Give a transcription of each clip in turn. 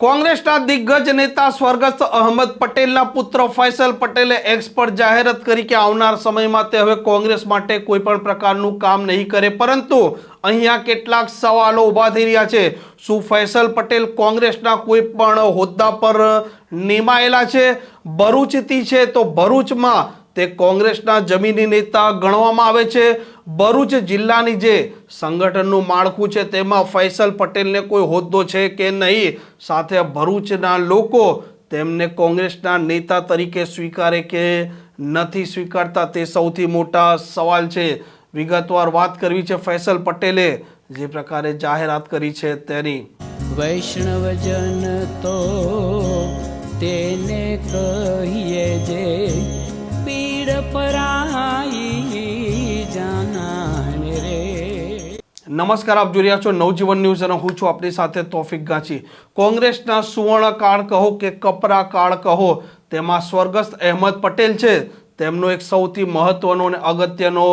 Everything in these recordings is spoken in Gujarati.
કોંગ્રેસના દિગ્ગજ નેતા સ્વર્ગસ્થ અહમદ પટેલના પુત્ર ફૈસલ પટેલે એક્સ પર જાહેરાત કરી કે આવનાર સમયમાં તે હવે કોંગ્રેસ માટે કોઈ પણ પ્રકારનું કામ નહીં કરે. પરંતુ અહીંયા કેટલાક સવાલો ઊભા થઈ રહ્યા છે. શું ફૈસલ પટેલ કોંગ્રેસના કોઈ પણ હોદ્દા પર નિમાયેલા છે? ભરૂચથી છે તો ભરૂચમાં તે કોંગ્રેસના જમીની નેતા ગણવામાં આવે છે. ભરૂચ જિલ્લાની જે સંગઠનનું માળખું છે, તેમાં ફૈસલ પટેલને કોઈ હોદ્દો છે કે નહીં? સાથે ભરૂચના લોકો તેમને કોંગ્રેસના નેતા તરીકે સ્વીકારે કે નથી સ્વીકારતા તે સૌથી મોટા સવાલ છે. વિગતવાર વાત કરવી છે ફૈસલ પટેલે જે પ્રકારે જાહેરાત કરી છે તેની. વૈષ્ણવજન તો તેને કહીએ જે પીડ પરાઈ નમસ્કાર, આપ જોઈ રહ્યા છો નવજીવન ન્યૂઝ અને હું છું આપની સાથે તોફિક ગાચી. કોંગ્રેસના સુવર્ણ કાળ કહો કે કપરા કાળ કહો, તેમાં સ્વર્ગસ્થ અહેમદ પટેલ છે. તેમનો એક સૌથી મહત્વનો અને અગત્યનો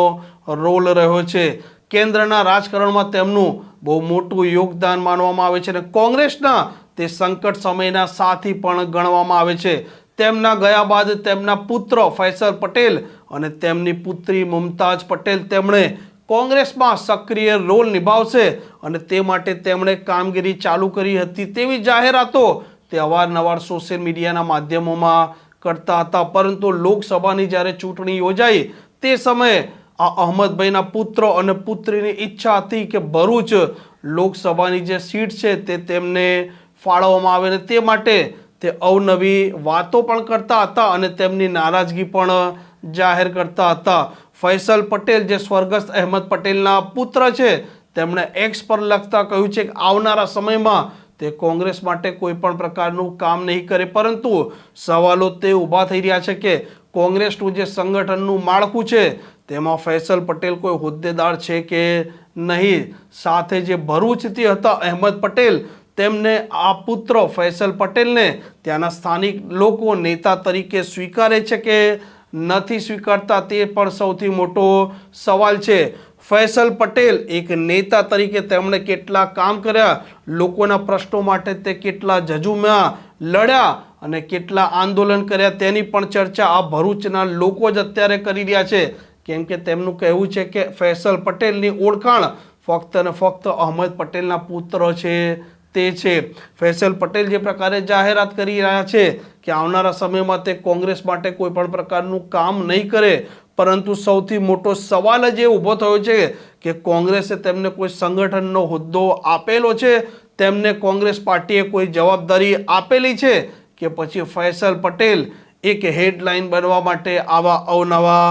રોલ રહ્યો છે. કેન્દ્રના રાજકારણમાં તેમનું બહુ મોટું યોગદાન માનવામાં આવે છે અને કોંગ્રેસના તે સંકટ સમયના સાથી પણ ગણવામાં આવે છે. તેમના ગયા બાદ તેમના પુત્ર ફૈસલ પટેલ અને તેમની પુત્રી મુમતાજ પટેલ તેમણે કોંગ્રેસમાં સક્રિય રોલ નિભાવશે અને તે માટે તેમણે કામગીરી ચાલુ કરી હતી તેવી જાહેરાતો તે અવારનવાર સોશિયલ મીડિયાના માધ્યમોમાં કરતા હતા. પરંતુ લોકસભાની જ્યારે ચૂંટણી યોજાઈ, તે સમયે આ અહમદભાઈના પુત્ર અને પુત્રીની ઈચ્છા હતી કે ભરૂચ લોકસભાની જે સીટ છે તે તેમને ફાળવવામાં આવે અને તે માટે તે અવનવી વાતો પણ કરતા હતા અને તેમની નારાજગી પણ જાહેર કરતા હતા. ફૈસલ પટેલ, જે સ્વર્ગસ્થ અહેમદ પટેલના પુત્ર છે, તેમણે એક્સ પર લખતા કહ્યું છે કે આવનારા સમયમાં તે કોંગ્રેસ માટે કોઈ પણ પ્રકારનું કામ નહીં કરે, પરંતુ સવાલો તે ઊભા થઈ રહ્યા છે કે કોંગ્રેસનું જે સંગઠનનું માળખું છે, તેમાં ફૈસલ પટેલ કોઈ હોદ્દેદાર છે કે નહીં? સાથે જે ભરૂચથી હતા અહેમદ પટેલ, તેમને આ પુત્ર ફૈસલ પટેલને ત્યાંના સ્થાનિક લોકો નેતા તરીકે સ્વીકારે છે કે નથી સ્વીકારતા તે પણ સૌથી મોટો સવાલ છે. ફૈસલ પટેલ એક નેતા તરીકે તેમણે કેટલા કામ કર્યા, લોકોના પ્રશ્નો માટે તે કેટલા જજુમ્યા લડ્યા અને કેટલા આંદોલન કર્યા તેની પણ ચર્ચા આ ભરૂચના લોકો જ અત્યારે કરી રહ્યા છે. કેમ કે તેમનું કહેવું છે કે ફૈસલ પટેલની ઓળખાણ ફક્ત અને ફક્ત અહમદ પટેલના પુત્ર છે. તે છે. ફૈસલ પટેલ જે પ્રકારે જાહેરાત કરી રહ્યા છે કે આવનારા સમયમાં તે કોંગ્રેસ માટે કોઈ પણ પ્રકારનું કામ નહીં કરે, પરંતુ સૌથી મોટો સવાલ જ એ ઊભો થયો છે કે કોંગ્રેસે તેમને કોઈ સંગઠનનો હોદ્દો આપેલો છે? તેમને કોંગ્રેસ પાર્ટીએ કોઈ જવાબદારી આપેલી છે? કે પછી ફૈસલ પટેલ એક હેડલાઇન બનવા માટે આવા અવનવા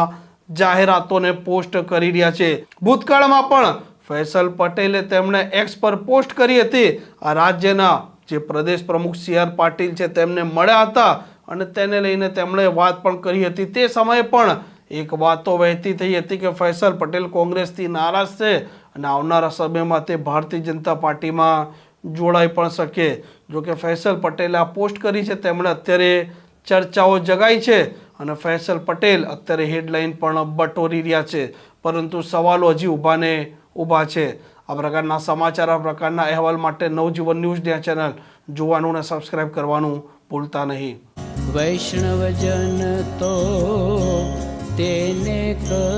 જાહેરાતોને પોસ્ટ કરી રહ્યા છે? ભૂતકાળમાં પણ ફૈસલ પટેલે તેમણે એક્સ પર પોસ્ટ કરી હતી. આ રાજ્યના જે પ્રદેશ પ્રમુખ સી આર પાટીલ છે તેમને મળ્યા હતા અને તેને લઈને તેમણે વાત પણ કરી હતી. તે સમયે પણ એક વાતો વહેતી થઈ હતી કે ફૈસલ પટેલ કોંગ્રેસથી નારાજ છે અને આવનારા સમયમાં તે ભારતીય જનતા પાર્ટીમાં જોડાઈ પણ શકે. જોકે ફૈસલ પટેલે આ પોસ્ટ કરી છે, તેમણે અત્યારે ચર્ચાઓ જગાઈ છે અને ફૈસલ પટેલ અત્યારે હેડલાઇન પણ બટોરી રહ્યા છે. પરંતુ સવાલો હજી ઊભાને ઊભા છે. આ પ્રકારના સમાચાર, આ પ્રકારના અહેવાલ માટે નવજીવન ન્યૂઝ ડે ચેનલ જોવાનું અને સબસ્ક્રાઇબ કરવાનું ભૂલતા નહીં. વૈષ્ણવજન તો તેને કહીએ